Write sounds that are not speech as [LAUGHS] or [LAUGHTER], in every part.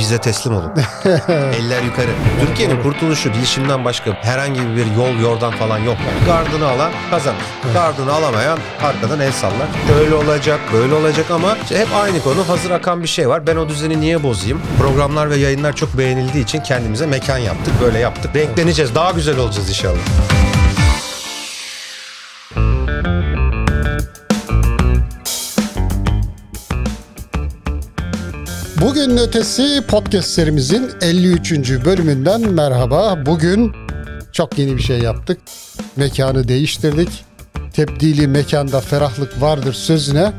bize teslim olun. [LAUGHS] Eller yukarı. Türkiye'nin kurtuluşu bilişimden başka herhangi bir yol yordan falan yok. Gardını alan kazanır. Gardını alamayan arkadan el sallar. Öyle olacak, böyle olacak ama işte hep aynı konu. Hazır akan bir şey var. Ben o düzeni niye bozayım? Programlar ve yayınlar çok beğenildiği için kendimize mekan yaptık. Böyle yaptık. Renkleneceğiz. Daha güzel olacağız inşallah. Bugün ötesi podcast serimizin 53. bölümünden merhaba. Bugün çok yeni bir şey yaptık. Mekanı değiştirdik. Tebdili mekanda ferahlık vardır sözüne.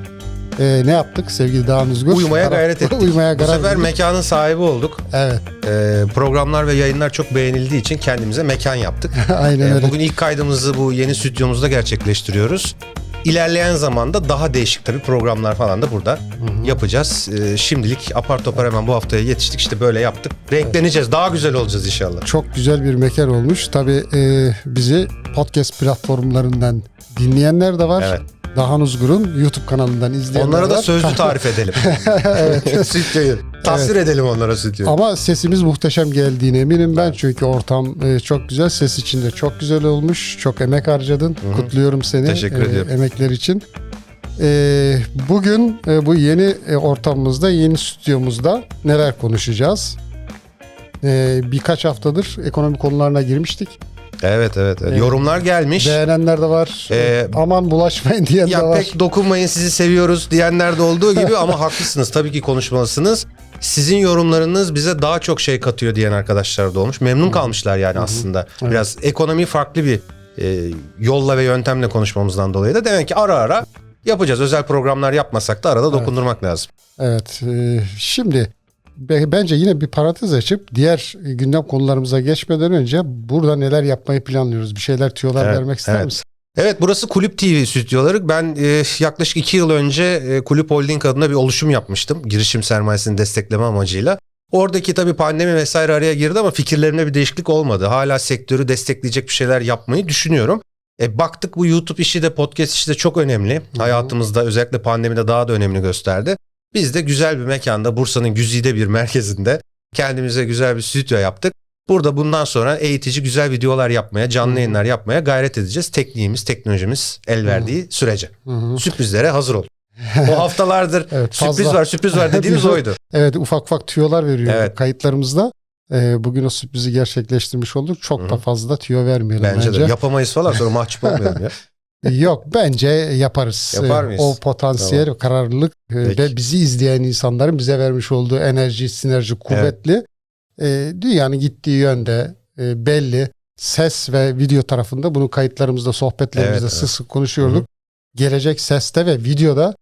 Ee, ne yaptık sevgili Dağın Uzgur? Uyumaya Ara- gayret ettik. [LAUGHS] Uyumaya Bu sefer ettik. mekanın sahibi olduk. Evet Ee, programlar ve yayınlar çok beğenildiği için kendimize mekan yaptık. [LAUGHS] aynen Ee, öyle. bugün ilk kaydımızı bu yeni stüdyomuzda gerçekleştiriyoruz. İlerleyen zamanda daha değişik tabii programlar falan da burada yapacağız. Ee, şimdilik apar topar hemen bu haftaya yetiştik işte böyle yaptık. Renkleneceğiz daha güzel olacağız inşallah. Çok güzel bir mekan olmuş. Tabii e, bizi podcast platformlarından dinleyenler de var. Evet. Dahan Uzgur'un YouTube kanalından izleyenler Onlara da var. sözlü [LAUGHS] tarif edelim. evet. [LAUGHS] Tasvir edelim onlara stüdyoyu. Ama sesimiz muhteşem geldiğine eminim ben çünkü ortam e, çok güzel. Ses içinde çok güzel olmuş. Çok emek harcadın. Kutluyorum seni. Teşekkür e, ediyorum. Emekler için. E, bugün e, bu yeni e, ortamımızda, yeni stüdyomuzda neler konuşacağız? E, birkaç haftadır ekonomi konularına girmiştik. Evet evet. evet. Yorumlar gelmiş. Beğenenler de var. Ee, Aman bulaşmayın diyen de Ya var. pek dokunmayın sizi seviyoruz diyenler de olduğu gibi ama haklısınız. Tabii ki konuşmalısınız. Sizin yorumlarınız bize daha çok şey katıyor diyen arkadaşlar da olmuş. Memnun kalmışlar yani aslında. Biraz ekonomi farklı bir e, yolla ve yöntemle konuşmamızdan dolayı da demek ki ara ara yapacağız. Özel programlar yapmasak da arada dokundurmak lazım. Evet. e, şimdi be- bence yine bir parantez açıp diğer gündem konularımıza geçmeden önce burada neler yapmayı planlıyoruz? Bir şeyler tüyolar Evet, vermek ister evet. misin? Evet burası Kulüp TV stüdyoları. Ben e, yaklaşık iki yıl önce e, Kulüp Holding adına bir oluşum yapmıştım. Girişim sermayesini destekleme amacıyla. Oradaki tabii pandemi vesaire araya girdi ama fikirlerimde bir değişiklik olmadı. Hala sektörü destekleyecek bir şeyler yapmayı düşünüyorum. E, baktık bu YouTube işi de podcast işi de çok önemli. Hayatımızda özellikle pandemide daha da önemli gösterdi. Biz de güzel bir mekanda Bursa'nın güzide bir merkezinde kendimize güzel bir stüdyo yaptık. Burada bundan sonra eğitici güzel videolar yapmaya, canlı yayınlar yapmaya gayret edeceğiz. Tekniğimiz, teknolojimiz el verdiği sürece. Hı hı. Sürprizlere hazır ol. O [LAUGHS] haftalardır Evet, sürpriz fazla. var, sürpriz var [LAUGHS] dediğimiz oydu. Evet ufak ufak tüyolar veriyor Evet. kayıtlarımızda. E, bugün o sürprizi gerçekleştirmiş olduk. Çok da fazla tüyo vermeyelim Bence, bence. de. Yapamayız falan sonra mahcup olmayalım ya. [LAUGHS] Yok bence yaparız. Yapar E, mıyız? O potansiyel, o kararlılık e, Peki. ve bizi izleyen insanların bize vermiş olduğu enerji, sinerji kuvvetli. E, dünyanın gittiği yönde e, belli. Ses ve video tarafında bunu kayıtlarımızda, sohbetlerimizde Evet, sık evet. sık konuşuyorduk. Gelecek seste ve videoda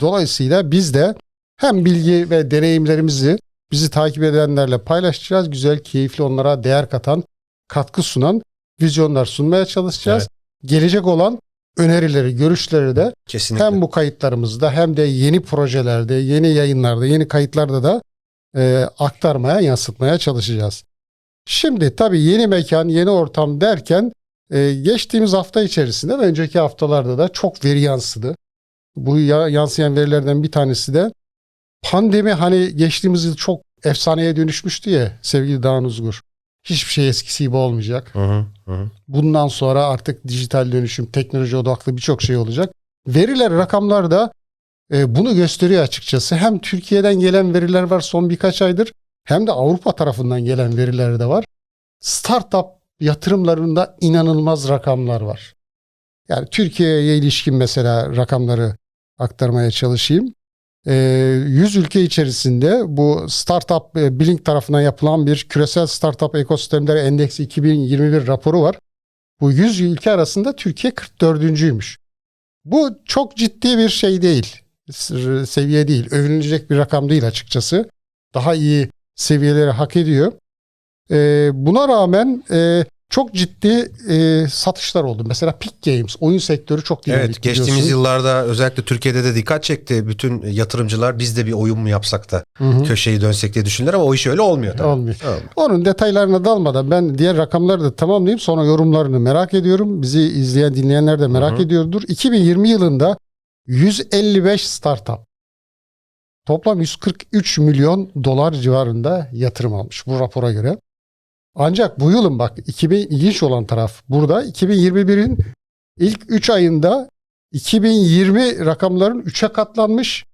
dolayısıyla biz de hem bilgi ve deneyimlerimizi bizi takip edenlerle paylaşacağız. Güzel, keyifli onlara değer katan, katkı sunan vizyonlar sunmaya çalışacağız. Gelecek olan önerileri, görüşleri de Kesinlikle. hem bu kayıtlarımızda hem de yeni projelerde, yeni yayınlarda, yeni kayıtlarda da e, aktarmaya, yansıtmaya çalışacağız. Şimdi tabii yeni mekan, yeni ortam derken e, geçtiğimiz hafta içerisinde ve önceki haftalarda da çok veri yansıdı. Bu ya- yansıyan verilerden bir tanesi de pandemi hani geçtiğimiz yıl çok efsaneye dönüşmüştü ya sevgili Dağın Uzgur. Hiçbir şey eskisi gibi olmayacak. Hı hı. Bundan sonra artık dijital dönüşüm, teknoloji odaklı birçok şey olacak. Veriler, rakamlar da bunu gösteriyor açıkçası. Hem Türkiye'den gelen veriler var son birkaç aydır hem de Avrupa tarafından gelen veriler de var. Startup yatırımlarında inanılmaz rakamlar var. Yani Türkiye'ye ilişkin mesela rakamları aktarmaya çalışayım. E, 100 ülke içerisinde bu Startup e, Blink tarafından yapılan bir küresel startup ekosistemleri endeksi 2021 raporu var. Bu 100 ülke arasında Türkiye 44. Bu çok ciddi bir şey değil. Seviye değil. Övünülecek bir rakam değil açıkçası. Daha iyi seviyeleri hak ediyor. Ee, buna rağmen e, çok ciddi e, satışlar oldu. Mesela Peak Games oyun sektörü çok dinamik Evet geçtiğimiz biliyorsun. yıllarda özellikle Türkiye'de de dikkat çekti. Bütün yatırımcılar biz de bir oyun mu yapsak da Hı hı. köşeyi dönsek diye düşündüler ama o iş öyle olmuyor. Tabii. Olmuyor. Olmuyor. Onun detaylarına dalmadan ben diğer rakamları da tamamlayayım sonra yorumlarını merak ediyorum. Bizi izleyen dinleyenler de merak Hı hı. ediyordur. 2020 yılında 155 startup toplam 143 milyon dolar civarında yatırım almış bu rapora göre. Ancak bu yılın bak 2000 ilginç olan taraf burada 2021'in ilk 3 ayında 2020 rakamların 3'e katlanmış,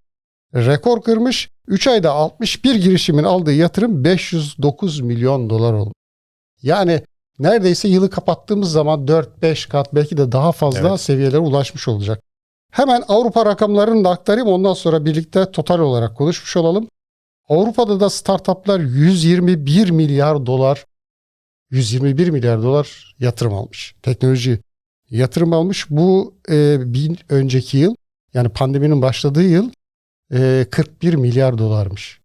rekor kırmış. 3 ayda 61 girişimin aldığı yatırım 509 milyon dolar oldu. Yani neredeyse yılı kapattığımız zaman 4-5 kat belki de daha fazla Evet. seviyelere ulaşmış olacak. Hemen Avrupa rakamlarını da aktarayım ondan sonra birlikte total olarak konuşmuş olalım. Avrupa'da da startuplar 121 milyar dolar 121 milyar dolar yatırım almış. Teknoloji yatırım almış. Bu e, bir önceki yıl yani pandeminin başladığı yıl e, 41 milyar dolarmış.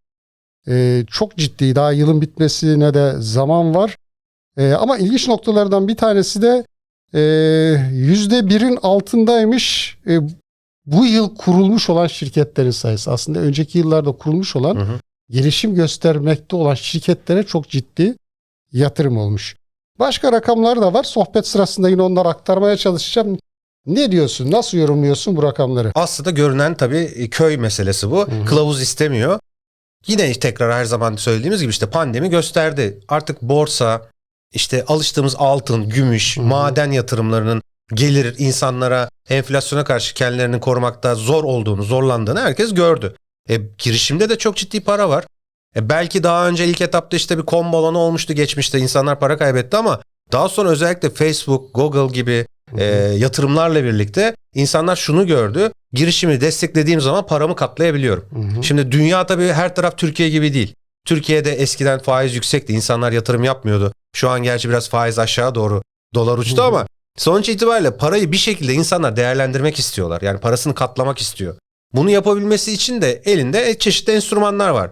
E, çok ciddi daha yılın bitmesine de zaman var. E, ama ilginç noktalardan bir tanesi de yüzde birin altındaymış e, bu yıl kurulmuş olan şirketlerin sayısı. Aslında önceki yıllarda kurulmuş olan Hı hı. gelişim göstermekte olan şirketlere çok ciddi yatırım olmuş. Başka rakamlar da var. Sohbet sırasında yine onları aktarmaya çalışacağım. Ne diyorsun? Nasıl yorumluyorsun bu rakamları? Aslında görünen tabii e, köy meselesi bu. hı. Kılavuz istemiyor. Yine tekrar her zaman söylediğimiz gibi işte pandemi gösterdi. Artık borsa, işte alıştığımız altın, gümüş, Hı hı. maden yatırımlarının gelir insanlara enflasyona karşı kendilerini korumakta zor olduğunu, zorlandığını herkes gördü. E, girişimde de çok ciddi para var. E, belki daha önce ilk etapta işte bir kom balonu olmuştu geçmişte insanlar para kaybetti ama daha sonra özellikle Facebook, Google gibi e, yatırımlarla birlikte insanlar şunu gördü. Girişimi desteklediğim zaman paramı katlayabiliyorum. Hı hı. Şimdi dünya tabii her taraf Türkiye gibi değil. Türkiye'de eskiden faiz yüksekti. insanlar yatırım yapmıyordu. Şu an gerçi biraz faiz aşağı doğru dolar uçtu ama sonuç itibariyle parayı bir şekilde insanlar değerlendirmek istiyorlar. Yani parasını katlamak istiyor. Bunu yapabilmesi için de elinde çeşitli enstrümanlar var.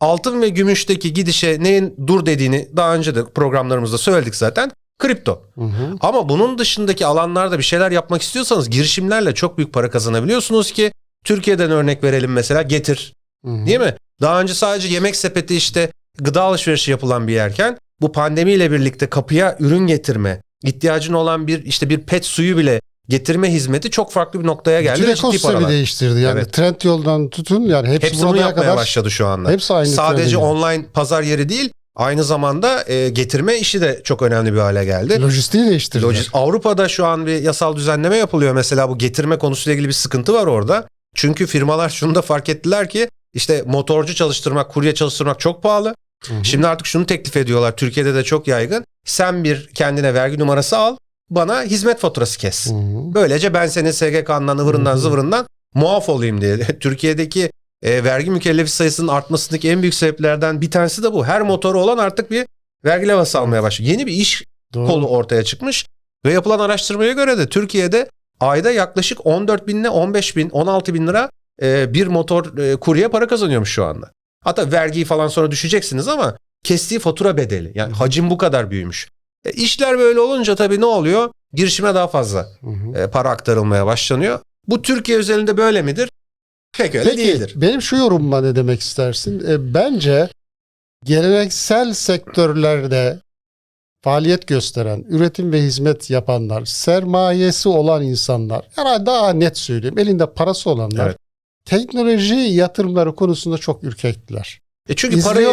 Altın ve gümüşteki gidişe neyin dur dediğini daha önce de programlarımızda söyledik zaten. Kripto. Hı hı. Ama bunun dışındaki alanlarda bir şeyler yapmak istiyorsanız girişimlerle çok büyük para kazanabiliyorsunuz ki Türkiye'den örnek verelim mesela Getir. Hı hı. Değil mi? Daha önce sadece yemek sepeti işte gıda alışverişi yapılan bir yerken bu pandemiyle birlikte kapıya ürün getirme, ihtiyacın olan bir işte bir pet suyu bile getirme hizmeti çok farklı bir noktaya geldi. Bütün ekosistemi değiştirdi. Yani Evet. trend yoldan tutun yani hepsi, Hepsi bunu yapmaya kadar başladı şu anda. hepsi aynı Sadece online pazar yeri değil, aynı zamanda e, getirme işi de çok önemli bir hale geldi. Lojistiği değiştirdiler. Lojist- Avrupa'da şu an bir yasal düzenleme yapılıyor. Mesela bu getirme konusuyla ilgili bir sıkıntı var orada. Çünkü firmalar şunu da fark ettiler ki işte motorcu çalıştırmak, kurye çalıştırmak çok pahalı. Hı hı. Şimdi artık şunu teklif ediyorlar. Türkiye'de de çok yaygın. Sen bir kendine vergi numarası al. Bana hizmet faturası kes. Hı hı. Böylece ben senin SGK'ndan, ıvırından, Hı hı. zıvırından muaf olayım diye. [LAUGHS] Türkiye'deki e, vergi mükellefi sayısının artmasındaki en büyük sebeplerden bir tanesi de bu. Her motoru olan artık bir vergi levhası almaya başlıyor. Yeni bir iş Doğru. kolu ortaya çıkmış. Ve yapılan araştırmaya göre de Türkiye'de ayda yaklaşık 14 bin ile 15 bin, 16 bin lira e, bir motor e, kurye para kazanıyormuş şu anda. Hatta vergiyi falan sonra düşeceksiniz ama kestiği fatura bedeli. Yani hacim bu kadar büyümüş. E, işler böyle olunca tabii ne oluyor? Girişime daha fazla e, para aktarılmaya başlanıyor. Bu Türkiye özelinde böyle midir? Pek öyle Peki değildir. benim şu yorumuma ne demek istersin? E, bence geleneksel sektörlerde faaliyet gösteren, üretim ve hizmet yapanlar, sermayesi olan insanlar, yani daha net söyleyeyim, elinde parası olanlar, Evet. Teknoloji yatırımları konusunda çok ürkektiler. E çünkü parayı,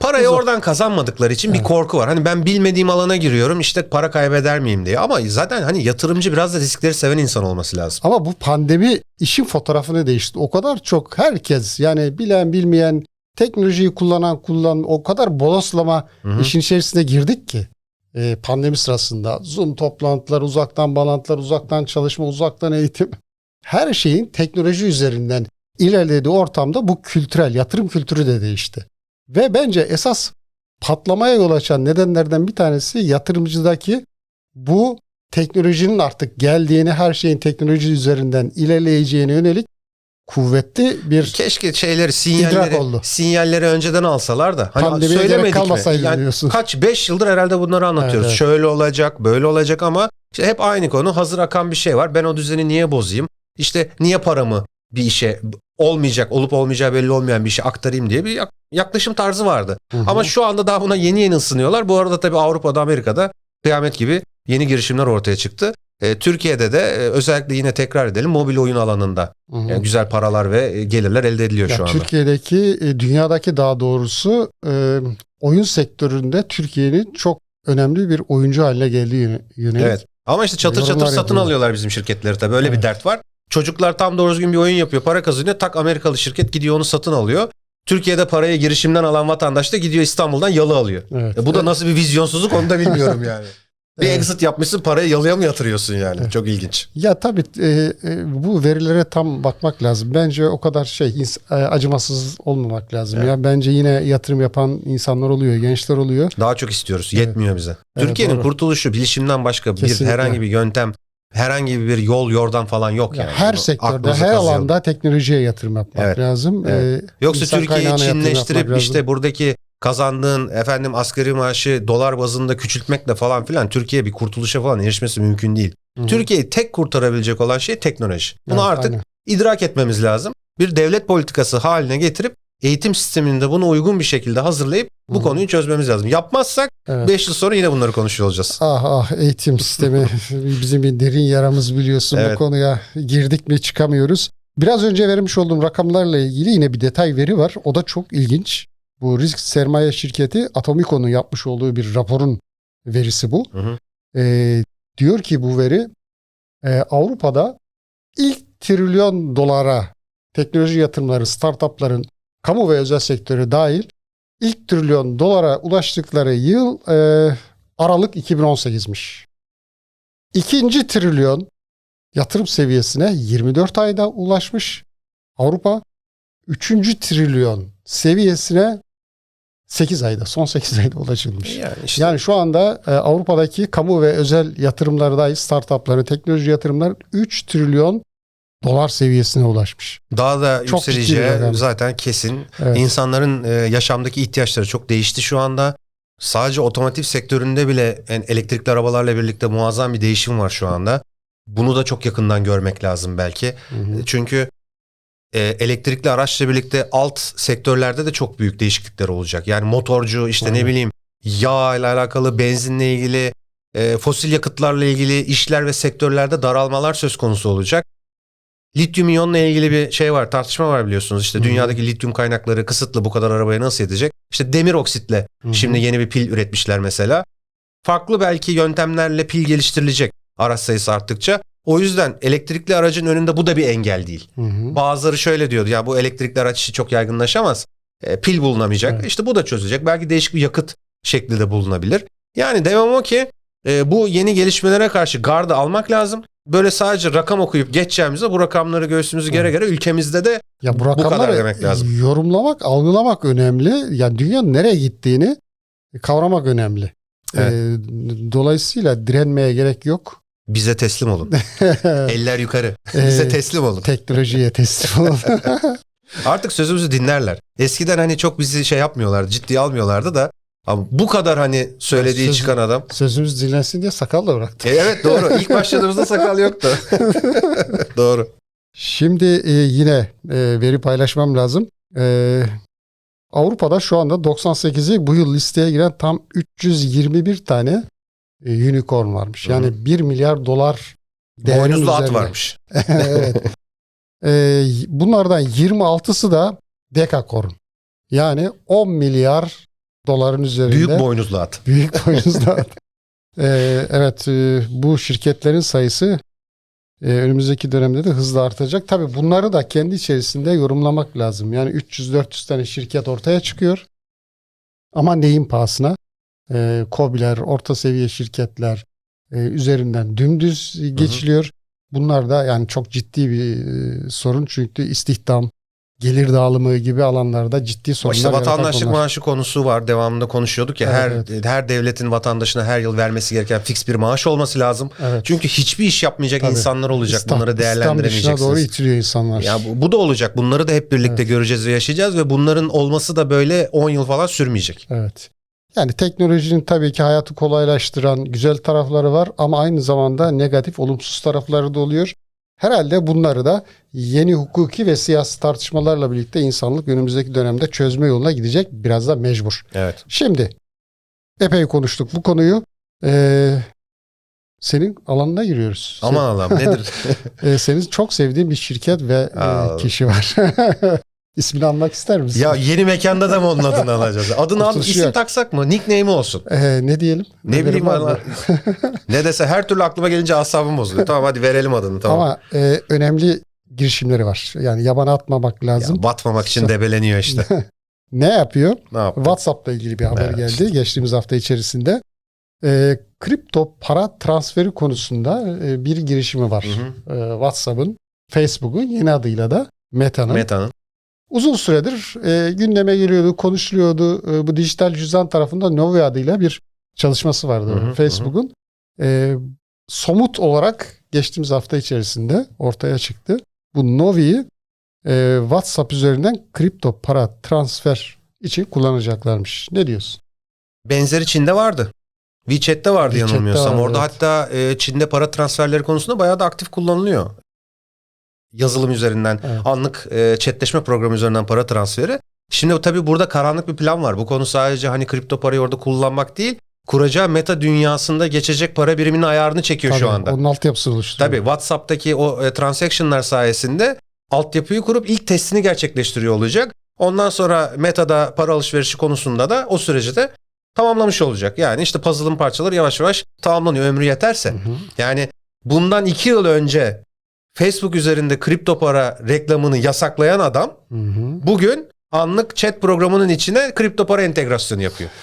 parayı oradan kazanmadıkları için bir Evet. korku var. Hani ben bilmediğim alana giriyorum işte para kaybeder miyim diye. Ama zaten hani yatırımcı biraz da riskleri seven insan olması lazım. Ama bu pandemi işin fotoğrafını değişti. O kadar çok herkes yani bilen bilmeyen teknolojiyi kullanan kullanan o kadar bodoslama Hı hı. işin içerisine girdik ki e, pandemi sırasında Zoom toplantılar, uzaktan bağlantılar, uzaktan çalışma, uzaktan eğitim her şeyin teknoloji üzerinden ilerlediği ortamda bu kültürel yatırım kültürü de değişti. Ve bence esas patlamaya yol açan nedenlerden bir tanesi yatırımcıdaki bu teknolojinin artık geldiğini, her şeyin teknoloji üzerinden ilerleyeceğine yönelik kuvvetli bir Keşke şeyleri sinyalleri oldu. sinyalleri önceden alsalar da hani Pandemiye söylemedik mi? Yani diyorsun. kaç 5 yıldır herhalde bunları anlatıyoruz. Evet. Şöyle olacak, böyle olacak ama işte hep aynı konu. Hazır akan bir şey var. Ben o düzeni niye bozayım? İşte niye paramı bir işe olmayacak, olup olmayacağı belli olmayan bir işe aktarayım diye bir yak- yaklaşım tarzı vardı. Hı hı. Ama şu anda daha buna yeni yeni ısınıyorlar. Bu arada tabii Avrupa'da, Amerika'da kıyamet gibi yeni girişimler ortaya çıktı. E, Türkiye'de de e, özellikle yine tekrar edelim mobil oyun alanında Hı hı. e, güzel paralar ve gelirler elde ediliyor Ya şu anda. Türkiye'deki, dünyadaki daha doğrusu e, oyun sektöründe Türkiye'nin çok önemli bir oyuncu haline geldiği yönelik. Evet. Ama işte çatır çatır satın yapıyorlar. alıyorlar bizim şirketleri tabii. Böyle bir Evet. dert var. Çocuklar tam doğru düzgün bir oyun yapıyor, para kazanıyor. Tak Amerikalı şirket gidiyor onu satın alıyor. Türkiye'de parayı girişimden alan vatandaş da gidiyor İstanbul'dan yalı alıyor. Evet. E bu da nasıl bir vizyonsuzluk onu da bilmiyorum [LAUGHS] yani. Bir Evet. exit yapmışsın parayı yalıya mı yatırıyorsun yani? Evet. Çok ilginç. Ya tabii e, e, bu verilere tam bakmak lazım. Bence o kadar şey e, acımasız olmamak lazım. Evet. Ya bence yine yatırım yapan insanlar oluyor, gençler oluyor. Daha çok istiyoruz. Evet. Yetmiyor bize. Evet, Türkiye'nin doğru. kurtuluşu bilişimden başka bir Kesinlikle. herhangi bir yöntem, herhangi bir yol yordan falan yok Ya yani. her Bunu sektörde, her kazıyalım. alanda teknolojiye yatırım yapmak Evet. lazım. Evet. E, Yoksa insan Türkiye'yi kaynağına yatırım Çinleştirip yapmak lazım. işte buradaki kazandığın efendim asgari maaşı dolar bazında küçültmekle falan filan Türkiye bir kurtuluşa falan erişmesi mümkün değil. Hı hı. Türkiye'yi tek kurtarabilecek olan şey teknoloji. Bunu Evet, artık aynen. idrak etmemiz lazım. Bir devlet politikası haline getirip eğitim sisteminde bunu uygun bir şekilde hazırlayıp bu Hı. konuyu çözmemiz lazım. Yapmazsak Evet. 5 yıl sonra yine bunları konuşuyor olacağız. Ah ah eğitim sistemi [LAUGHS] bizim bir derin yaramız biliyorsun Evet. bu konuya girdik mi çıkamıyoruz. Biraz önce vermiş olduğum rakamlarla ilgili yine bir detay veri var. O da çok ilginç. Bu risk sermaye şirketi Atomico'nun yapmış olduğu bir raporun verisi bu. Hı hı. Ee, diyor ki bu veri e, Avrupa'da ilk trilyon dolara teknoloji yatırımları, startupların kamu ve özel sektörü dahil ilk trilyon dolara ulaştıkları yıl e, Aralık 2018'miş. İkinci trilyon yatırım seviyesine 24 ayda ulaşmış Avrupa. Üçüncü trilyon seviyesine 8 ayda, son 8 ayda ulaşılmış. Yani işte Yani şu anda e, Avrupa'daki kamu ve özel yatırımları dahi startupları, teknoloji yatırımları 3 trilyon dolar seviyesine ulaşmış. daha da çok yükseleceği zaten kesin. Evet. İnsanların e, yaşamdaki ihtiyaçları çok değişti şu anda. Sadece otomotiv sektöründe bile yani elektrikli arabalarla birlikte muazzam bir değişim var şu anda. Bunu da çok yakından görmek lazım belki. Hı hı. Çünkü e, elektrikli araçla birlikte alt sektörlerde de çok büyük değişiklikler olacak. Yani motorcu işte ne Aynen. bileyim yağ ile alakalı, benzinle ilgili, e, fosil yakıtlarla ilgili işler ve sektörlerde daralmalar söz konusu olacak. Lityum iyonla ilgili bir şey var, tartışma var biliyorsunuz. İşte dünyadaki lityum kaynakları kısıtlı bu kadar arabaya nasıl yetecek? İşte demir oksitle şimdi yeni bir pil üretmişler mesela. Farklı belki yöntemlerle pil geliştirilecek araç sayısı arttıkça. O yüzden elektrikli aracın önünde bu da bir engel değil. Hı hı. Bazıları şöyle diyordu ya bu elektrikli araç işi çok yaygınlaşamaz. E, pil bulunamayacak. Evet. İşte bu da çözülecek. Belki değişik bir yakıt şekli de bulunabilir. Yani demem o ki e, bu yeni gelişmelere karşı gardı almak lazım. Böyle sadece rakam okuyup geçeceğimize bu rakamları göğsümüzü gere gere ülkemizde de Ya bu Bu kadar demek lazım. yorumlamak, algılamak önemli. Yani dünyanın nereye gittiğini kavramak önemli. Evet. Ee, dolayısıyla direnmeye gerek yok. bize teslim olun. [LAUGHS] Eller yukarı. bize Ee, teslim olun. teknolojiye teslim olun. [LAUGHS] Artık sözümüzü dinlerler. Eskiden hani çok bizi şey yapmıyorlardı, ciddiye almıyorlardı da ama bu kadar hani söylediği Söz- çıkan adam. Sözümüz dinlensin diye sakal da bıraktı. E, evet doğru. İlk başladığımızda sakal yoktu. [LAUGHS] doğru. Şimdi e, yine e, veri paylaşmam lazım. E, Avrupa'da şu anda 98'i bu yıl listeye giren tam 321 tane e, unicorn varmış. Hı hı. Yani 1 milyar dolar değerin Boynuzlu at varmış. [LAUGHS] evet. E, bunlardan 26'sı da dekakorn. Yani 10 milyar doların üzerinde. Büyük boynuzlu at. [LAUGHS] Büyük boynuzlu at. Ee, evet e, bu şirketlerin sayısı e, önümüzdeki dönemde de hızla artacak. Tabii bunları da kendi içerisinde yorumlamak lazım. Yani 300-400 tane şirket ortaya çıkıyor. Ama neyin pahasına? E, KOBİ'ler, orta seviye şirketler e, üzerinden dümdüz geçiliyor. Bunlar da yani çok ciddi bir e, sorun. Çünkü istihdam, gelir dağılımı gibi alanlarda ciddi sorunlar İşte vatandaşlık maaşı konusu var. Devamında konuşuyorduk ya Evet, her her devletin vatandaşına her yıl vermesi gereken fix bir maaş olması lazım. Evet. Çünkü hiçbir iş yapmayacak Tabii. insanlar olacak. İstam- Bunları İslam dışına doğru değerlendiremeyeceksiniz. itiriyor insanlar. Ya bu, bu da olacak. Bunları da hep birlikte Evet. göreceğiz ve yaşayacağız ve bunların olması da böyle 10 yıl falan sürmeyecek. Evet. Yani teknolojinin tabii ki hayatı kolaylaştıran güzel tarafları var ama aynı zamanda negatif, olumsuz tarafları da oluyor. Herhalde bunları da yeni hukuki ve siyasi tartışmalarla birlikte insanlık önümüzdeki dönemde çözme yoluna gidecek. Biraz da mecbur. Evet. Şimdi epey konuştuk bu konuyu. Ee, senin alanına giriyoruz. Aman Allah'ım nedir? Sen- [LAUGHS] e, senin çok sevdiğin bir şirket ve e, Aa. kişi var. [LAUGHS] İsmini almak ister misin? ya yeni mekanda da mı onun adını alacağız? Adını al, isim yok. taksak mı? Nickname'i olsun. E, ne diyelim? Ne Önerin bileyim valla. [LAUGHS] ne dese her türlü aklıma gelince asabım bozuluyor. Tamam hadi verelim adını tamam. Ama e, önemli girişimleri var. Yani yabana atmamak lazım. Ya batmamak için debeleniyor işte. [LAUGHS] Ne yapıyor? Ne yaptı? WhatsApp'la ilgili bir haber Evet. geldi geçtiğimiz hafta içerisinde. E, kripto para transferi konusunda e, bir girişimi var. Hı hı. E, WhatsApp'ın, Facebook'un yeni adıyla da Meta'nın. Meta'nın. Uzun süredir e, gündeme geliyordu, konuşuluyordu. E, bu dijital cüzdan tarafında Novi adıyla bir çalışması vardı Facebook'un. E, somut olarak geçtiğimiz hafta içerisinde ortaya çıktı. Bu Novi'yi e, WhatsApp üzerinden kripto para transfer için kullanacaklarmış. Ne diyorsun? Benzeri Çin'de vardı. WeChat'te vardı WeChat'te yanılmıyorsam. vardı, Orada evet. hatta e, Çin'de para transferleri konusunda bayağı da aktif kullanılıyor. Yazılım üzerinden, Evet. anlık e, chatleşme programı üzerinden para transferi. Şimdi tabii burada karanlık bir plan var. Bu konu sadece hani kripto parayı orada kullanmak değil, kuracağı meta dünyasında geçecek para biriminin ayarını çekiyor şu Tabii, anda. Onun altyapısını oluşturuyor. Tabii WhatsApp'taki o e, transaction'lar sayesinde altyapıyı kurup ilk testini gerçekleştiriyor olacak. Ondan sonra Meta'da para alışverişi konusunda da o süreci de tamamlamış olacak. Yani işte puzzle'ın parçaları yavaş yavaş tamamlanıyor ömrü yeterse. Hı hı. Yani bundan iki yıl önce Facebook üzerinde kripto para reklamını yasaklayan adam Hı hı. bugün anlık chat programının içine kripto para entegrasyonu yapıyor. [LAUGHS]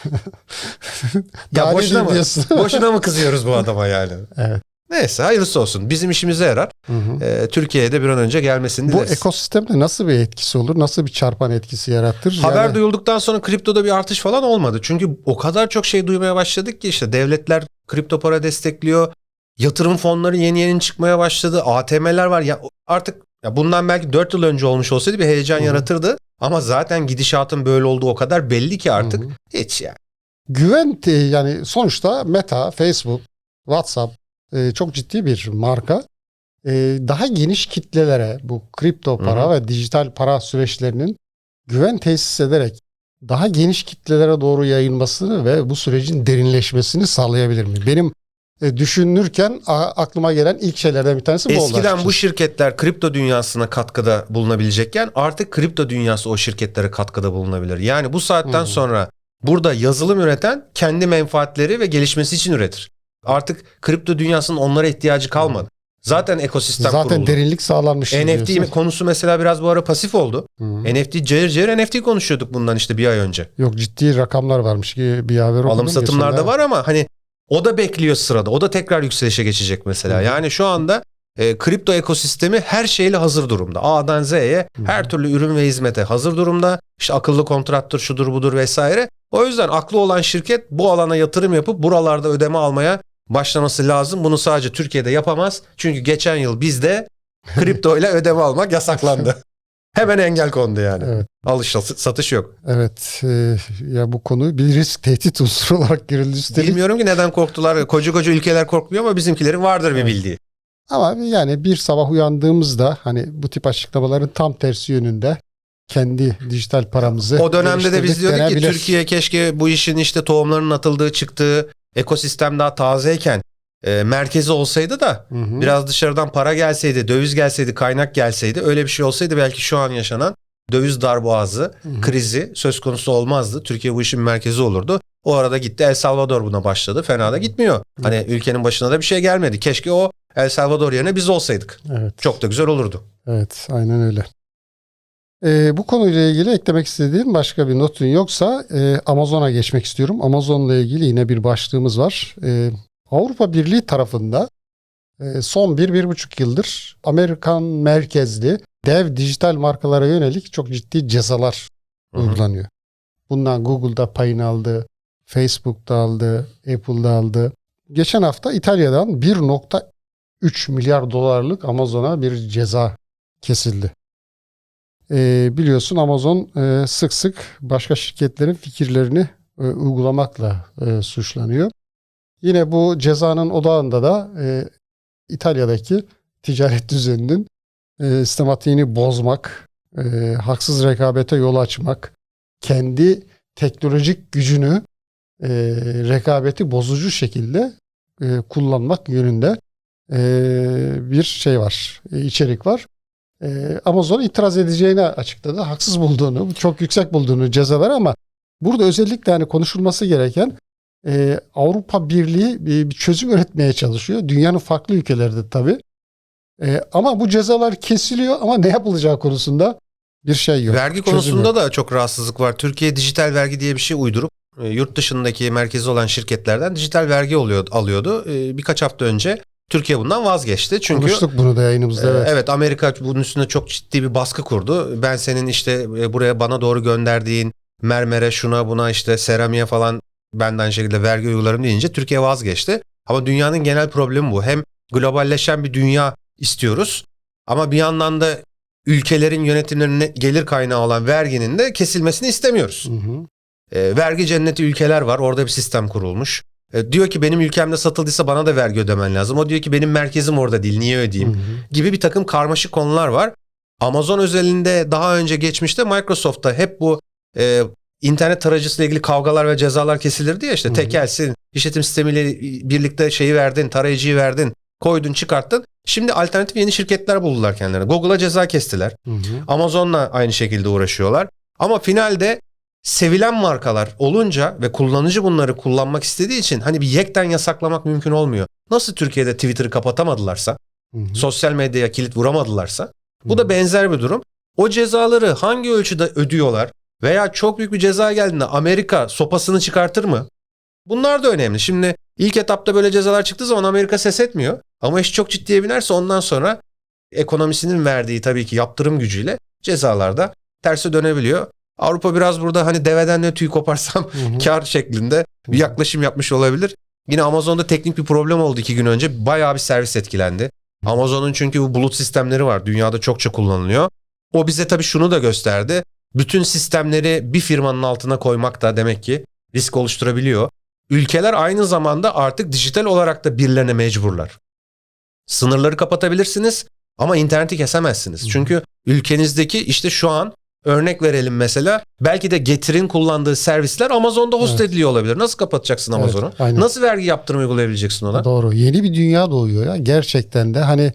Ya boşuna mı, [LAUGHS] boşuna mı kızıyoruz bu adama yani? Evet. Neyse hayırlısı olsun. Bizim işimize yarar. Hı hı. Ee, Türkiye'ye de bir an önce gelmesini Bu dileriz. ekosistemde nasıl bir etkisi olur? Nasıl bir çarpan etkisi yaratır? Haber Yani- duyulduktan sonra kriptoda bir artış falan olmadı. Çünkü o kadar çok şey duymaya başladık ki işte devletler kripto para destekliyor. Yatırım fonları yeni yeni çıkmaya başladı. ATM'ler var. Ya artık ya bundan belki 4 yıl önce olmuş olsaydı bir heyecan Hı yaratırdı. Ama zaten gidişatın böyle olduğu o kadar belli ki artık. Hı. Hiç yani. Güven e, yani sonuçta Meta, Facebook, WhatsApp e, çok ciddi bir marka. E, daha geniş kitlelere bu kripto para Hı ve dijital para süreçlerinin güven tesis ederek daha geniş kitlelere doğru yayılmasını ve bu sürecin derinleşmesini sağlayabilir mi? Benim düşünürken a- aklıma gelen ilk şeylerden bir tanesi bu oldu. Eskiden bu şirketler kripto dünyasına katkıda bulunabilecekken artık kripto dünyası o şirketlere katkıda bulunabilir. Yani bu saatten Hı. sonra burada yazılım üreten kendi menfaatleri ve gelişmesi için üretir. Artık kripto dünyasının onlara ihtiyacı kalmadı. Zaten ekosistem Zaten kuruldu. derinlik sağlanmış. NFT konusu mesela biraz bu ara pasif oldu. Hı. NFT cayır cayır NFT konuşuyorduk bundan işte bir ay önce. Yok ciddi rakamlar varmış ki bir haber okudum. Alım satımlarda var ama hani o da bekliyor sırada. O da tekrar yükselişe geçecek mesela. Hı hı. Yani şu anda e, kripto ekosistemi her şeyle hazır durumda. A'dan Z'ye her türlü ürün ve hizmete hazır durumda. İşte akıllı kontrattır, şudur budur vesaire. O yüzden aklı olan şirket bu alana yatırım yapıp buralarda ödeme almaya başlaması lazım. Bunu sadece Türkiye'de yapamaz. Çünkü geçen yıl bizde kripto ile ödeme almak yasaklandı. [LAUGHS] Hemen engel kondu yani. Evet. Alış satış yok. Evet e, ya bu konu bir risk tehdit unsuru [LAUGHS] olarak girildi üstelik. Bilmiyorum ki neden korktular. Koca koca ülkeler korkmuyor ama bizimkilerin vardır bir bildiği. Ama yani bir sabah uyandığımızda hani bu tip açıklamaların tam tersi yönünde kendi dijital paramızı O dönemde de biz diyorduk ki. Türkiye keşke bu işin işte tohumlarının atıldığı çıktığı ekosistem daha tazeyken e, merkezi olsaydı da Hı hı. biraz dışarıdan para gelseydi, döviz gelseydi, kaynak gelseydi öyle bir şey olsaydı belki şu an yaşanan döviz darboğazı, Hı hı. krizi söz konusu olmazdı. Türkiye bu işin merkezi olurdu. O arada gitti El Salvador buna başladı. Fena da gitmiyor. Hani ülkenin başına da bir şey gelmedi. Keşke o El Salvador yerine biz olsaydık. Evet. Çok da güzel olurdu. Evet, aynen öyle. Ee, bu konuyla ilgili eklemek istediğim başka bir notun yoksa e, Amazon'a geçmek istiyorum. Amazon'la ilgili yine bir başlığımız var. Ee, Avrupa Birliği tarafında e, son bir, bir buçuk yıldır Amerikan merkezli dev dijital markalara yönelik çok ciddi cezalar Hı hı. uygulanıyor. Bundan Google'da payını aldı, Facebook'ta aldı, Apple'da aldı. Geçen hafta İtalya'dan 1.3 milyar dolarlık Amazon'a bir ceza kesildi. Ee, biliyorsun Amazon e, sık sık başka şirketlerin fikirlerini e, uygulamakla e, suçlanıyor. Yine bu cezanın odağında da e, İtalya'daki ticaret [LAUGHS] düzeninin e, sistematiğini bozmak, e, haksız rekabete yol açmak, kendi teknolojik gücünü e, rekabeti bozucu şekilde e, kullanmak yönünde e, bir şey var, e, içerik var. E, Amazon itiraz edeceğini açıkladı. Haksız bulduğunu, çok yüksek bulduğunu cezalar ama burada özellikle hani konuşulması gereken e, Avrupa Birliği bir, bir çözüm üretmeye çalışıyor. Dünyanın farklı ülkelerinde tabii. E, ama bu cezalar kesiliyor ama ne yapılacağı konusunda bir şey yok. Vergi konusunda yok. da çok rahatsızlık var. Türkiye dijital vergi diye bir şey uydurup e, yurt dışındaki merkezi olan şirketlerden dijital vergi oluyor, alıyordu. E, Birkaç hafta önce Türkiye bundan vazgeçti. Çünkü Konuştuk bunu da yayınımızda. Evet. Evet Amerika bunun üstüne çok ciddi bir baskı kurdu. Ben senin işte e, buraya bana doğru gönderdiğin mermere şuna buna işte seramiğe falan benden aynı şekilde vergi uygularım deyince Türkiye vazgeçti. Ama dünyanın genel problemi bu. Hem globalleşen bir dünya istiyoruz ama bir yandan da ülkelerin yönetimlerine gelir kaynağı olan verginin de kesilmesini istemiyoruz. Hı hı. E, vergi cenneti ülkeler var. Orada bir sistem kurulmuş. E, diyor ki benim ülkemde satıldıysa bana da vergi ödemen lazım. O diyor ki benim merkezim orada değil. Niye ödeyeyim? Hı hı. gibi bir takım karmaşık konular var. Amazon özelinde daha önce geçmişte Microsoft'ta hep bu e, internet tarayıcısıyla ilgili kavgalar ve cezalar kesilirdi ya işte Hı hı. tekelsin, işletim sistemiyle birlikte şeyi verdin, tarayıcıyı verdin, koydun çıkarttın. Şimdi alternatif yeni şirketler buldular kendilerine. Google'a ceza kestiler. Hı hı. Amazon'la aynı şekilde uğraşıyorlar. Ama finalde sevilen markalar olunca ve kullanıcı bunları kullanmak istediği için hani bir yekten yasaklamak mümkün olmuyor. Nasıl Türkiye'de Twitter'ı kapatamadılarsa Hı hı. sosyal medyaya kilit vuramadılarsa bu Hı. da benzer bir durum. O cezaları hangi ölçüde ödüyorlar veya çok büyük bir ceza geldiğinde Amerika sopasını çıkartır mı? Bunlar da önemli. Şimdi ilk etapta böyle cezalar çıktığı zaman Amerika ses etmiyor. Ama iş çok ciddiye binerse ondan sonra ekonomisinin verdiği tabii ki yaptırım gücüyle cezalarda terse dönebiliyor. Avrupa biraz burada hani deveden ne tüy koparsam Hı hı. [LAUGHS] kar şeklinde bir yaklaşım yapmış olabilir. Yine Amazon'da teknik bir problem oldu iki gün önce. Bayağı bir servis etkilendi. Amazon'un çünkü bu bulut sistemleri var. Dünyada çokça kullanılıyor. O bize tabii şunu da gösterdi. Bütün sistemleri bir firmanın altına koymak da demek ki risk oluşturabiliyor. Ülkeler aynı zamanda artık dijital olarak da birilerine mecburlar. Sınırları kapatabilirsiniz ama interneti kesemezsiniz. Çünkü ülkenizdeki işte şu an örnek verelim mesela belki de Getir'in kullandığı servisler Amazon'da host Evet. ediliyor olabilir. Nasıl kapatacaksın Evet, Amazon'u? aynen. Nasıl vergi yaptırım uygulayabileceksin ona? Doğru. Yeni bir dünya doğuyor ya. Gerçekten de hani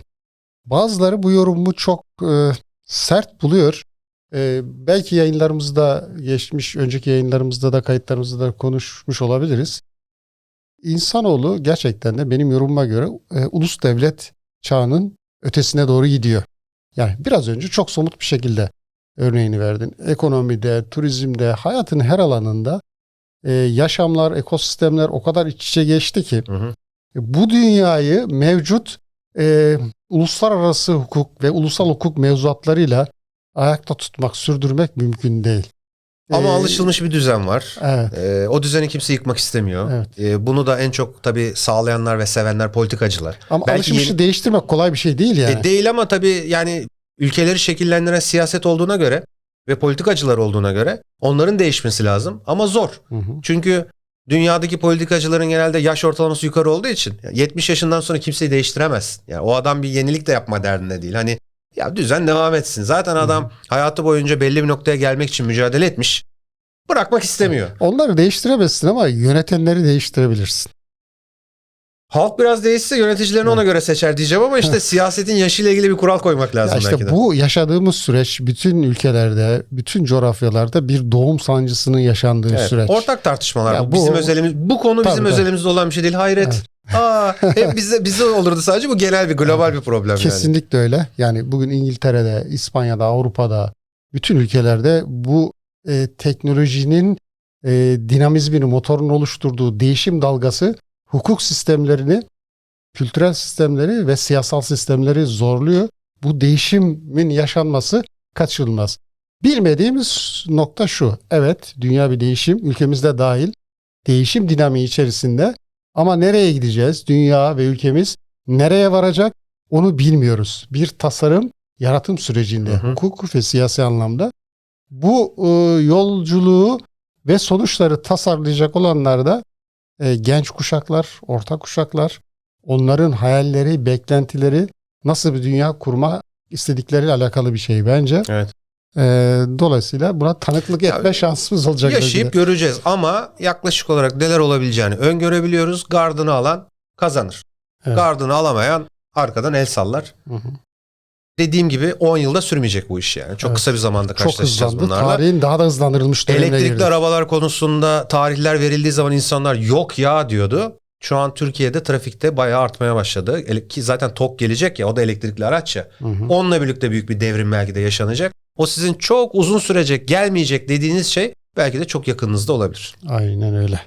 bazıları bu yorumu çok e, sert buluyor. E, belki yayınlarımızda geçmiş, önceki yayınlarımızda da kayıtlarımızda da konuşmuş olabiliriz. İnsanoğlu gerçekten de benim yorumuma göre e, ulus devlet çağının ötesine doğru gidiyor. Yani biraz önce çok somut bir şekilde örneğini verdin. Ekonomide, turizmde, hayatın her alanında e, yaşamlar, ekosistemler o kadar iç içe geçti ki Hı hı. bu dünyayı mevcut e, uluslararası hukuk ve ulusal hukuk mevzuatlarıyla ayakta tutmak, sürdürmek mümkün değil. Ama E, alışılmış bir düzen var. Evet, Ee, o düzeni kimse yıkmak istemiyor. Evet. Ee, bunu da en çok tabii sağlayanlar ve sevenler politikacılar. ama Belki alışmışı yeni- değiştirmek kolay bir şey değil yani. E, değil ama tabii yani ülkeleri şekillendiren siyaset olduğuna göre ve politikacılar olduğuna göre onların değişmesi lazım. Ama zor. Hı hı. Çünkü dünyadaki politikacıların genelde yaş ortalaması yukarı olduğu için yani 70 yaşından sonra kimseyi değiştiremez. Yani o adam bir yenilik de yapma derdinde değil. Hani ya düzen devam etsin. Zaten adam hayatı boyunca belli bir noktaya gelmek için mücadele etmiş. Bırakmak istemiyor. Onları değiştiremezsin ama yönetenleri değiştirebilirsin. Halk biraz değişse yöneticilerini ona göre seçer diyeceğim ama işte [LAUGHS] siyasetin yaşıyla ilgili bir kural koymak lazım Ya işte belki de. bu yaşadığımız süreç bütün ülkelerde, bütün coğrafyalarda bir doğum sancısının yaşandığı Evet, süreç. Ortak tartışmalar. Ya bu bu- bizim özelimiz. Bu konu Tabii, bizim tabii. özelimizde olan bir şey değil. Hayret. Aa, hep bize bize olurdu sadece bu genel bir global bir problem yani. Kesinlikle öyle. Yani bugün İngiltere'de, İspanya'da, Avrupa'da bütün ülkelerde bu e, teknolojinin e, dinamizmini, motorun oluşturduğu değişim dalgası hukuk sistemlerini, kültürel sistemleri ve siyasal sistemleri zorluyor. Bu değişimin yaşanması kaçınılmaz. Bilmediğimiz nokta şu. Evet, dünya bir değişim, ülkemizde dahil. Değişim dinamiği içerisinde ama nereye gideceğiz? Dünya ve ülkemiz nereye varacak? Onu bilmiyoruz. Bir tasarım, yaratım sürecinde Hı hı. hukuk ve siyasi anlamda bu e, yolculuğu ve sonuçları tasarlayacak olanlar da e, genç kuşaklar, orta kuşaklar, onların hayalleri, beklentileri nasıl bir dünya kurma istedikleriyle alakalı bir şey bence. Evet. E, dolayısıyla buna tanıklık etme şansımız olacak. Yaşayıp de. göreceğiz ama yaklaşık olarak neler olabileceğini öngörebiliyoruz. Gardını alan kazanır. Evet. Gardını alamayan arkadan el sallar. Hı hı. Dediğim gibi 10 yılda sürmeyecek bu iş yani. Çok Evet. kısa bir zamanda Çok karşılaşacağız hızlandı. bunlarla. Tarihin daha da hızlandırılmış dönemine Elektrikli girdik. arabalar konusunda tarihler verildiği zaman insanlar yok ya diyordu. Şu an Türkiye'de trafikte bayağı artmaya başladı. Ki zaten TOK gelecek ya o da elektrikli araç ya. Hı hı. Onunla birlikte büyük bir devrim belki de yaşanacak. O sizin çok uzun sürecek, gelmeyecek dediğiniz şey belki de çok yakınınızda olabilir. Aynen öyle.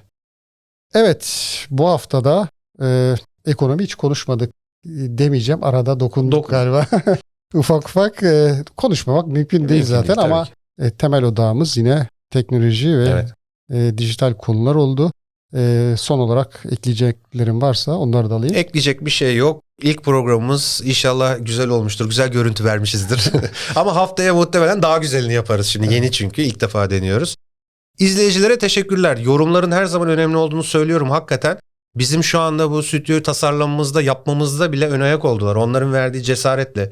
Evet bu haftada e, ekonomi hiç konuşmadık e, demeyeceğim. Arada dokunduk Dokun. galiba. [LAUGHS] ufak ufak e, konuşmamak mümkün değil Mümkün zaten tabii ama e, temel odağımız yine teknoloji ve Evet. e, dijital konular oldu. E, son olarak ekleyeceklerim varsa onları da alayım. Ekleyecek bir şey yok. İlk programımız inşallah güzel olmuştur. Güzel görüntü vermişizdir. [LAUGHS] Ama haftaya muhtemelen daha güzelini yaparız şimdi. Yeni çünkü ilk defa deniyoruz. İzleyicilere teşekkürler. Yorumların her zaman önemli olduğunu söylüyorum hakikaten. Bizim şu anda bu stüdyoyu tasarlamamızda, yapmamızda bile ön ayak oldular. Onların verdiği cesaretle.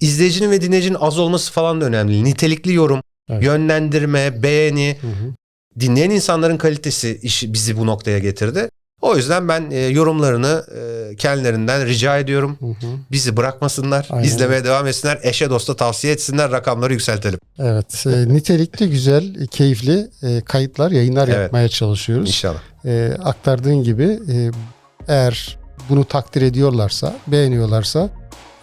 İzleyicinin ve dinleyicinin az olması falan da önemli. Nitelikli yorum, Evet. yönlendirme, beğeni, Hı hı. Dinleyen insanların kalitesi işi bizi bu noktaya getirdi. O yüzden ben e, yorumlarını e, kendilerinden rica ediyorum. Hı hı. Bizi bırakmasınlar, Aynen. izlemeye devam etsinler, eşe dosta tavsiye etsinler, rakamları yükseltelim. Evet, e, nitelikli, güzel, e, keyifli e, kayıtlar, yayınlar Evet. yapmaya çalışıyoruz. İnşallah. E, aktardığın gibi e, eğer bunu takdir ediyorlarsa, beğeniyorlarsa,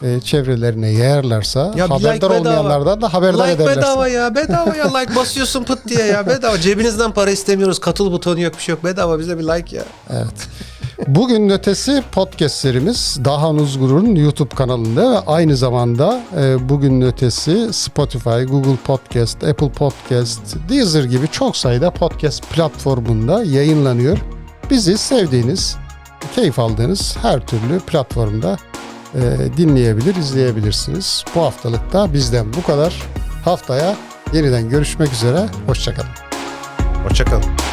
e, çevrelerine yayarlarsa, Ya haberdar like bedava. olmayanlardan da haberdar like ederlerse. bedava ya, bedava ya. Like basıyorsun pıt diye ya, bedava. Cebinizden para istemiyoruz, katıl butonu yok, bir şey yok. Bedava bize bir like ya. Evet. Bugün ötesi podcast serimiz Dahan Uzgur'un YouTube kanalında ve aynı zamanda e, bugün ötesi Spotify, Google Podcast, Apple Podcast, Deezer gibi çok sayıda podcast platformunda yayınlanıyor. Bizi sevdiğiniz, keyif aldığınız her türlü platformda e, dinleyebilir, izleyebilirsiniz. Bu haftalıkta bizden bu kadar. Haftaya yeniden görüşmek üzere. Hoşçakalın. Hoşçakalın.